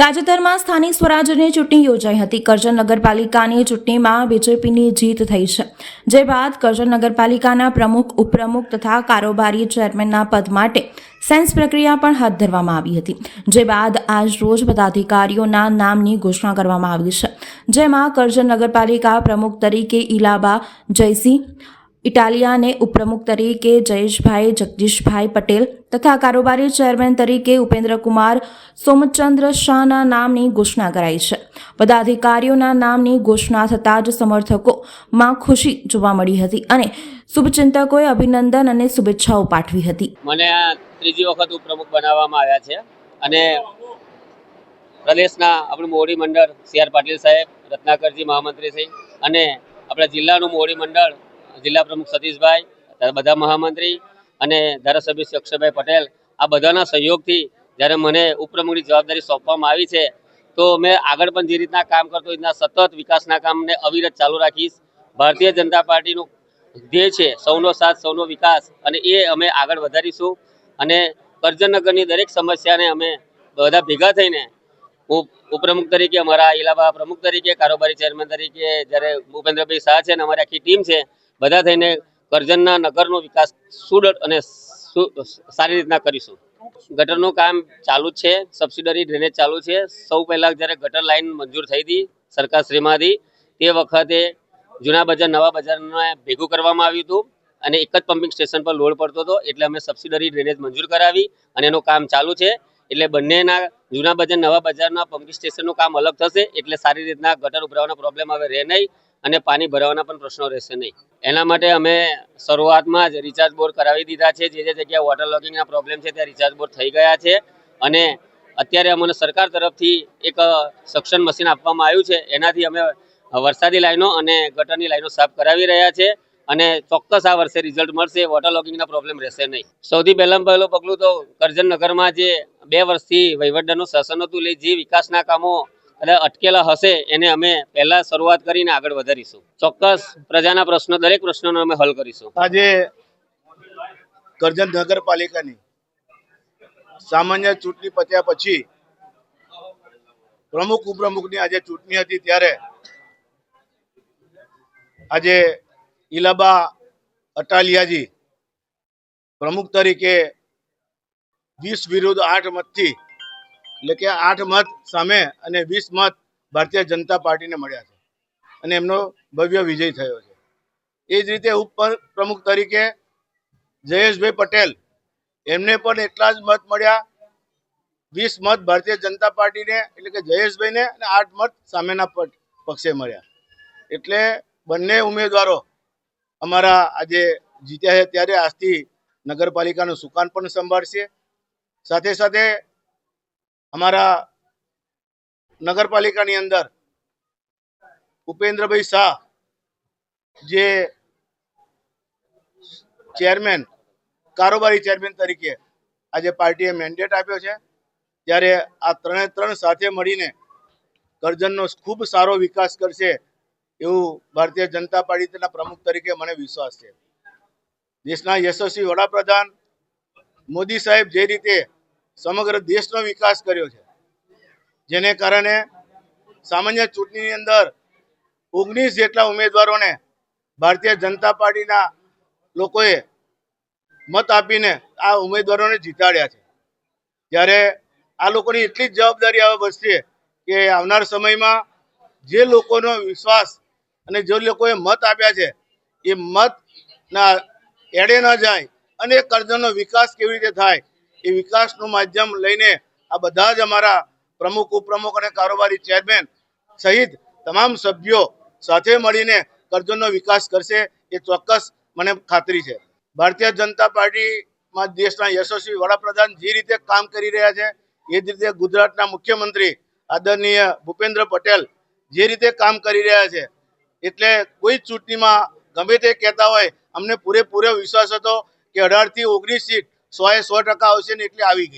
તાજેતરમાં સ્થાનિક સ્વરાજ્યની ચૂંટણી યોજાઈ હતી. કરજણ નગરપાલિકાની ચૂંટણીમાં બીજેપીની જીત થઈ છે. જે બાદ કરજણ નગરપાલિકાના પ્રમુખ, ઉપપ્રમુખ તથા કારોબારી ચેરમેનના પદ માટે સેન્સ પ્રક્રિયા પણ હાથ ધરવામાં આવી હતી. જે બાદ આજ રોજ પદાધિકારીઓના નામની ઘોષણા કરવામાં આવી છે. જેમાં કરજણ નગરપાલિકા પ્રમુખ તરીકે ઇલાબા જયસિંહ ઇટાલિયાને ઉપપ્રમુખ તરીકે જયેશભાઈ, જગદીશભાઈ પટેલ તથા કારોબારી ચેરમેન તરીકે ઉપેન્દ્રકુમાર સોમચંદ્ર શાહના નામની ઘોષણા કરાઈ છે. પદાધિકારીઓના નામની ઘોષણા થતાં જ સમર્થકોમાં ખુશી જોવા મળી હતી અને શુભચિંતકોએ અભિનંદન અને શુભેચ્છાઓ પાઠવી હતી. મને આ ત્રીજી વખત ઉપપ્રમુખ બનાવવામાં આવ્યા છે અને પ્રદેશના આપણું મોવડી મંડળ સી આર પાટીલ સાહેબ, રત્નાકરજી મહામંત્રી શ્રી અને આપણા જિલ્લાનું મોવડી મંડળ જિલ્લા પ્રમુખ સતીશભાઈ બધા મહામંત્રી અને ધારાસભ્ય શ્રી અક્ષયભાઈ પટેલ આ બધાના સહયોગથી જ્યારે મને ઉપપ્રમુખની જવાબદારી સોંપવામાં આવી છે, તો મેં આગળ પણ જે રીતના કામ કરતો રીતના સતત વિકાસના કામને અવિરત ચાલુ રાખીશ. ભારતીય જનતા પાર્ટીનું ધ્યેય છે સૌનો સાથ, સૌનો વિકાસ અને એ અમે આગળ વધારીશું અને કરજણનગરની દરેક સમસ્યાને અમે બધા ભેગા થઈને ઉપપ્રમુખ તરીકે અમારા ઇલાબા પ્રમુખ તરીકે, કારોબારી ચેરમેન તરીકે જ્યારે ભૂપેન્દ્રભાઈ શાહ છે અને અમારી આખી ટીમ છે બધા થઈને કરજણના નગરનો વિકાસ સુડટ અને સારી રીતના કરીશું. ગટરનું કામ ચાલુ છે સબસિડરી ડ્રેનેજ ચાલુ છે. સૌ પહેલાં જ્યારે ગટર લાઇન મંજૂર થઈ હતી સરકારશ્રીમાંથી તે વખતે જૂના બજાર, નવા બજારને ભેગું કરવામાં આવ્યું હતું અને એક જ પમ્પિંગ સ્ટેશન પર લોડ પડતો હતો, એટલે અમે સબસિડરી ડ્રેનેજ મંજૂર કરાવી અને એનું કામ ચાલુ છે. એટલે બંનેના જૂના બજાર, નવા બજારના પમ્પિંગ સ્ટેશનનું કામ અલગ થશે, એટલે સારી રીતના ગટર ઉભરાવાનો પ્રોબ્લેમ હવે રહે નહીં. અને પાણી ભરાવાના પણ પ્રશ્નો રહેશે નહીં. એના માટે અમે શરૂઆતમાં જ રિચાર્જ બોર કરાવી દીધા છે. જે જે જગ્યાએ વોટર લોગિંગના પ્રોબ્લેમ છે, ત્યાં રિચાર્જ બોર થઈ ગયા છે. અને અત્યારે અમને સરકાર તરફથી એક સક્શન મશીન આપવામાં આવ્યું છે. એનાથી અમે વરસાદી લાઈનો અને ગટરની લાઈનો સાફ કરાવી રહ્યા છે અને ચોક્કસ આ વર્ષે રિઝલ્ટ મળશે. વોટર લોગિંગના પ્રોબ્લેમ રહેશે નહીં. સૌથી પહેલાં પહેલું પગલું તો કરજણનગરમાં જે બે વર્ષથી વહીવટદારનું શાસન હતું, એટલે જે વિકાસના કામો એટલે અટકેલા હશે એને અમે પહેલા શરૂઆત કરીને આગળ વધારીશું. ચોક્કસ પ્રજાના પ્રશ્નો, દરેક પ્રશ્નોનો અમે હલ કરીશું. આજે કરજણ નગરપાલિકાની સામાન્ય ચૂંટણી પત્યા પછી પ્રમુખ, ઉપપ્રમુખની આજે ચૂંટણી હતી ત્યારે આજે ઇલાબા અટાલિયાજી પ્રમુખ તરીકે વીસ વિરુદ્ધ આઠ મતથી એટલે કે આઠ મત સામે અને વીસ મત ભારતીય જનતા પાર્ટીને મળ્યા છે. અને એમનો ભવ્ય વિજય થયો છે. એ જ રીતે પ્રમુખ તરીકે જયેશભાઈ પટેલ, એમને પણ એટલા જ મત મળ્યા. વીસ મત ભારતીય જનતા પાર્ટીને એટલે કે જયેશભાઈને અને આઠ મત સામેના પક્ષે મળ્યા. એટલે બંને ઉમેદવારો અમારા આજે જીત્યા છે. ત્યારે આજથી નગરપાલિકાનું સુકાન પણ સંભાળશે. સાથે સાથે અમારા નગરપાલિકાની અંદર ઉપેન્દ્રભાઈ શાહ, જે ચેરમેન, કારોબારી ચેરમેન તરીકે આજે પાર્ટીએ મેન્ડેટ આપ્યો છે. ત્યારે આ ત્રણે ત્રણ સાથે મળીને કરજણનો ખૂબ સારો વિકાસ કરશે એવું ભારતીય જનતા પાર્ટીના પ્રમુખ તરીકે મને વિશ્વાસ છે. દેશના યશસ્વી વડાપ્રધાન મોદી સાહેબ જે રીતે સમગ્ર દેશનો વિકાસ કર્યો છે. જેને કારણે સામાન્ય ચૂંટણીની અંદર ઓગણીસ જેટલા ઉમેદવારોને ભારતીય જનતા પાર્ટીના લોકોએ મત આપીને આ ઉમેદવારોને જીતાડ્યા છે. ત્યારે આ લોકોની એટલી જ જવાબદારી હવે વધશે કે આવનાર સમયમાં જે લોકોનો વિશ્વાસ અને જે લોકોએ મત આપ્યા છે, એ મતના એડે ન જાય અને કરજણનો વિકાસ કેવી રીતે થાય એ વિકાસનું માધ્યમ લઈને આ બધા જ અમારા પ્રમુખ, ઉપપ્રમુખ અને કારોબારી ચેરમેન સહિત તમામ સભ્યો સાથે મળીને કરજણનો વિકાસ કરશે એ ચોક્કસ મને ખાતરી છે. ભારતીય જનતા પાર્ટીમાં દેશના યશસ્વી વડાપ્રધાન જે રીતે કામ કરી રહ્યા છે, એ જ રીતે ગુજરાતના મુખ્યમંત્રી આદરણીય ભૂપેન્દ્ર પટેલ જે રીતે કામ કરી રહ્યા છે, એટલે કોઈ ચૂંટણીમાં ગમે તે કહેતા હોય, અમને પૂરેપૂરો વિશ્વાસ હતો કે અઢારથી ઓગણીસ સીટ સો એ સો ટકા આવશે ને એટલે આવી ગઈ.